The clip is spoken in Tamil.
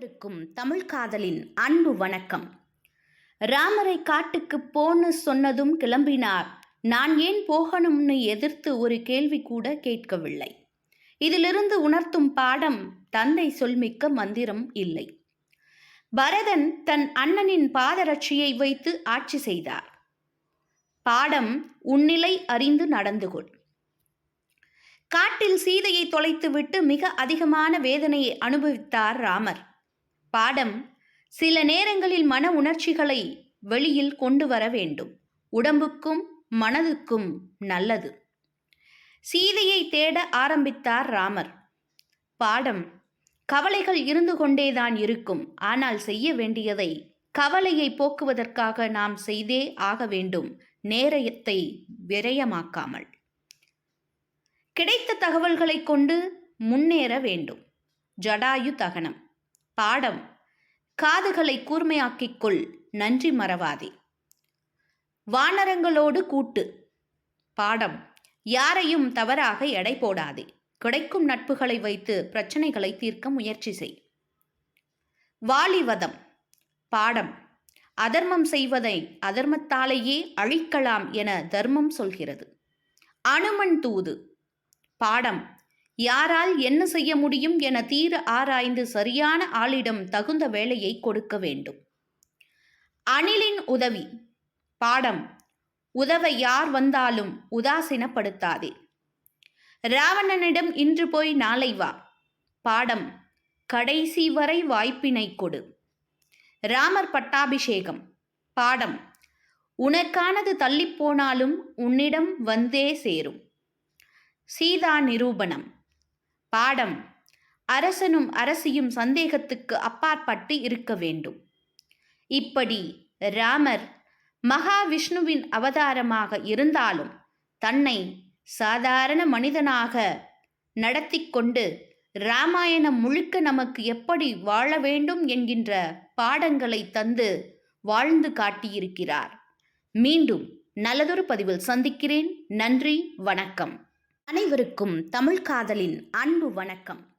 அனைவருக்கும் தமிழ் காதலின் அன்பு வணக்கம். ராமரை காட்டுக்கு போன்னு சொன்னதும் கிளம்பினார். நான் ஏன் போகணும்னு எதிர்த்து ஒரு கேள்வி கூட கேட்கவில்லை. இதிலிருந்து உணர்த்தும் பாடம் தந்தை சொல்மிக்க மந்திரம் இல்லை. பரதன் தன் அண்ணனின் பாதரட்சியை வைத்து ஆட்சி செய்தார். பாடம் உன்னிலை அறிந்து நடந்து கொள் காட்டில் சீதையை தொலைத்துவிட்டு மிக அதிகமான வேதனையை அனுபவித்தார் ராமர். பாடம் சில நேரங்களில் மன உணர்ச்சிகளை வெளியில் கொண்டு வர வேண்டும். உடம்புக்கும் மனதுக்கும் நல்லது. சீதையை தேட ஆரம்பித்தார் ராமர். பாடம் கவலைகள் இருந்து கொண்டேதான் இருக்கும். ஆனால் செய்ய வேண்டியதை கவலையை போக்குவதற்காக நாம் செய்தே ஆக வேண்டும். நேரத்தை விரயமாக்காமல். கிடைத்த தகவல்களை கொண்டு முன்னேற வேண்டும். ஜடாயு தகனம். பாடம். காதுகளை கூர்மையாக்கிக் கொள் நன்றி மறவாதே. வானரங்களோடு கூட்டு. பாடம். யாரையும் தவறாக எடை போடாதே. கிடைக்கும் நட்புகளை வைத்து பிரச்சனைகளை தீர்க்க முயற்சி செய். வாலிவதம். பாடம். அதர்மம் செய்வதை அதர்மத்தாலேயே அழிக்கலாம் என தர்மம் சொல்கிறது. அனுமன் தூது. பாடம். யாரால் என்ன செய்ய முடியும் என தீர ஆராய்ந்து சரியான ஆளிடம் தகுந்த வேலையை கொடுக்க வேண்டும். அணிலின் உதவி. பாடம். உதவ யார் வந்தாலும் உதாசீனப்படுத்தாதே. ராவணனிடம் இன்று போய் நாளை வா. பாடம். கடைசி வரை வாய்ப்பினை கொடு. ராமர் பட்டாபிஷேகம். பாடம். உனக்கானது தள்ளிப்போனாலும் உன்னிடம் வந்தே சேரும். சீதா நிரூபணம். பாடம். அரசனும் அரசியும் சந்தேகத்துக்கு அப்பாற்பட்டு இருக்க வேண்டும். இப்படி ராமர் மகாவிஷ்ணுவின் அவதாரமாக இருந்தாலும் தன்னை சாதாரண மனிதனாக நடத்தி கொண்டு ராமாயணம் முழுக்க நமக்கு எப்படி வாழ வேண்டும் என்கின்ற பாடங்களை தந்து வாழ்ந்து காட்டியிருக்கிறார். மீண்டும் நல்லதொரு பதிவில் சந்திக்கிறேன். நன்றி வணக்கம். அனைவருக்கும் தமிழ் காதலின் அன்பு வணக்கம்.